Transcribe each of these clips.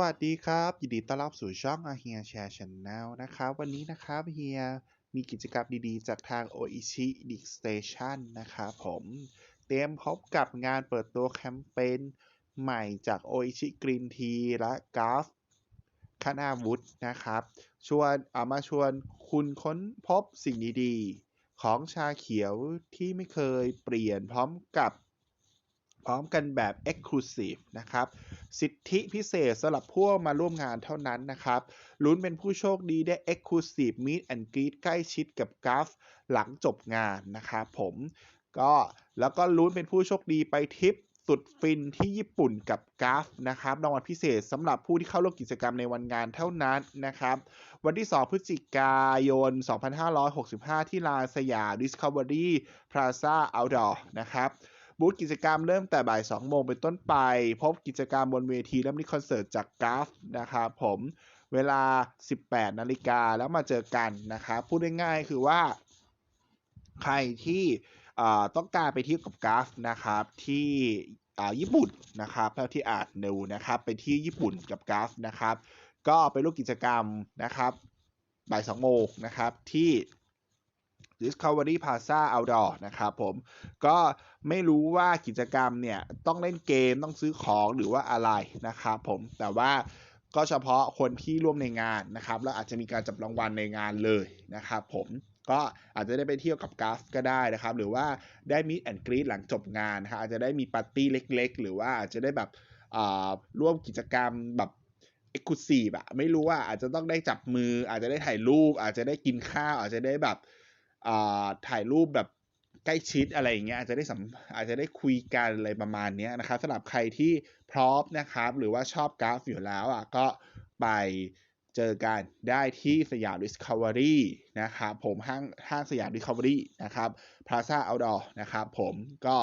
วัสดีครับ ยินดีต้อนรับสู่ช่องอาเฮียแชร์ชแนลนะครับ วันนี้นะครับเฮียมีกิจกรรมดีๆ จากทาง Oishi d i g Station นะครับผม เตรียมพบกับงานเปิดตัวแคมเปญใหม่จาก Oishi Green Tea และ g a f คณาวุฒนะครับ ชวนเอามาชวนคุณค้นพบสิ่งดีๆ ของชาเขียวที่ไม่เคยเปลี่ยนพร้อมกับ พร้อมกันแบบ Exclusive นะครับ สิทธิพิเศษสำหรับผู้มาร่วมงานเท่านั้นนะครับ ลุ้นเป็นผู้โชคดีได้ Exclusive Meet and Greet ใกล้ชิดกับกราฟหลังจบงานนะครับผมก็แล้วก็ลุ้นเป็นผู้โชคดีไปทริปสุดฟินที่ญี่ปุ่นกับกราฟนะครับรางวัลพิเศษสำหรับผู้ที่เข้าร่วมกิจกรรมในวันงานเท่านั้นนะครับ วันที่ 2 พฤศจิกายน 2565 ที่ลานสยาม Discovery Plaza Outdoor นะครับ บูธกิจกรรมเริ่มแต่บ่าย 2 โมงเป็นต้นไป พบกิจกรรมบนเวทีและมีคอนเสิร์ตจากกราฟนะครับผมเวลา 18 นาฬิกาแล้วมาเจอกันนะครับพูดง่ายๆคือว่า ใครที่ต้องการไปเที่ยวกับกราฟนะครับที่อ่าญี่ปุ่นนะครับเท่าที่อ่านดูนะครับไปที่ญี่ปุ่นกับกราฟนะครับ ก็ไปร่วมกิจกรรมนะครับบ่าย2โมงนะครับที่ Discovery Plaza Outdoor นะครับผมก็ไม่รู้ว่ากิจกรรมเนี่ยต้องเล่นเกมต้องซื้อของหรือว่าอะไรนะครับผมแต่ว่าก็เฉพาะคนที่ร่วมในงานนะครับแล้วอาจจะมีการจับรางวัลในงานเลยนะครับผมก็อาจจะได้ไปเที่ยวกับกราฟก็ได้นะครับ หรือว่าได้มิ t แอนกรี t หลังจบงานนะครับอาจจะได้มีปาร์ตี้เล็ก ๆ หรือว่าอาจจะได้แบบร่วมกิจกรรมแบบเอ็กซ์คลูซีฟอะไม่รู้ว่าอาจจะต้องได้จับมือ อาจจะได้ถ่ายรูป อาจจะได้กินข้าว อาจจะได้แบบ ถ่ายรูปแบบใกล้ชิดอะไรอย่างเงี้ยอาจจะได้สัมอาจจะได้คุยกันอะไรประมาณเนี้ยนะครับสำหรับใครที่พร้อมนะครับ หรือว่าชอบกราฟอยู่แล้วอะก็ไปเจอกันได้ที่สยาม Discovery นะครับผมห้างห้างสยาม Discovery นะครับ Plaza Outdoor นะครับผมก็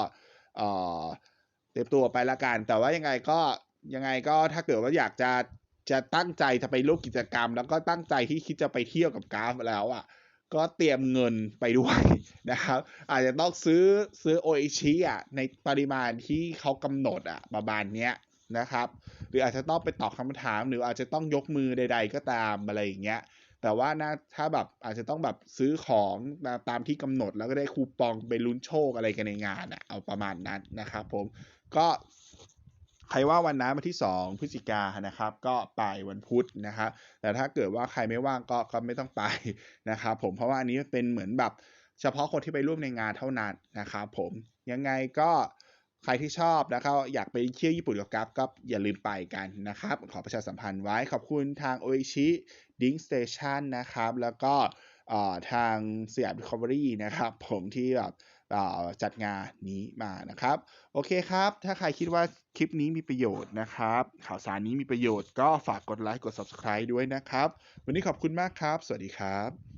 เอ่อเตรียมตัวไปละกัน แต่ว่ายังไงก็ยังไงก็ถ้าเกิดว่าอยากจะจะตั้งใจจะไปร่วมกิจกรรม แล้วก็ตั้งใจที่คิดจะไปเที่ยวกับกราฟแล้วอะ ก็เตรียมเงินไปด้วยนะครับ อาจจะต้องซื้อซื้อโออิชิอะในปริมาณที่เขากำหนดอะประมาณเนี้ยนะครับ หรืออาจจะต้องไปตอบคำถาม หรืออาจจะต้องยกมือใด ๆ ก็ตามอะไรอย่างเงี้ยแต่ว่านะถ้าแบบอาจจะต้องแบบซื้อของตามที่กำหนดแล้วก็ได้คูปองไปลุ้นโชคอะไรกันในงานอะเอาประมาณนั้นนะครับผมก็ ใครว่าวันนั้นวันที่ 2 พฤศจิกานะครับ ก็ไปวันพุธนะครับแต่ถ้าเกิดว่าใครไม่ว่างก็ก็ไม่ต้องไปนะครับผมเพราะว่าอันนี้เป็นเหมือนแบบเฉพาะคนที่ไปร่วมในงานเท่านั้นนะครับผมยังไงก็ใครที่ชอบนะครับอยากไปเที่ยวญี่ปุ่นกับกราฟก็อย่าลืมไปกันนะครับ ขอประชาสัมพันธ์ไว้ขอบคุณทาง Oishi Drink Station นะครับ แล้วก็ ทางสยามคอมเวอรี่นะครับ ผมที่แบบจัดงานนี้มานะครับ โอเคครับ ถ้าใครคิดว่าคลิปนี้มีประโยชน์นะครับ ข่าวสารนี้มีประโยชน์ก็ฝากกดไลค์กด Subscribe ด้วยนะครับ วันนี้ขอบคุณมากครับ สวัสดีครับ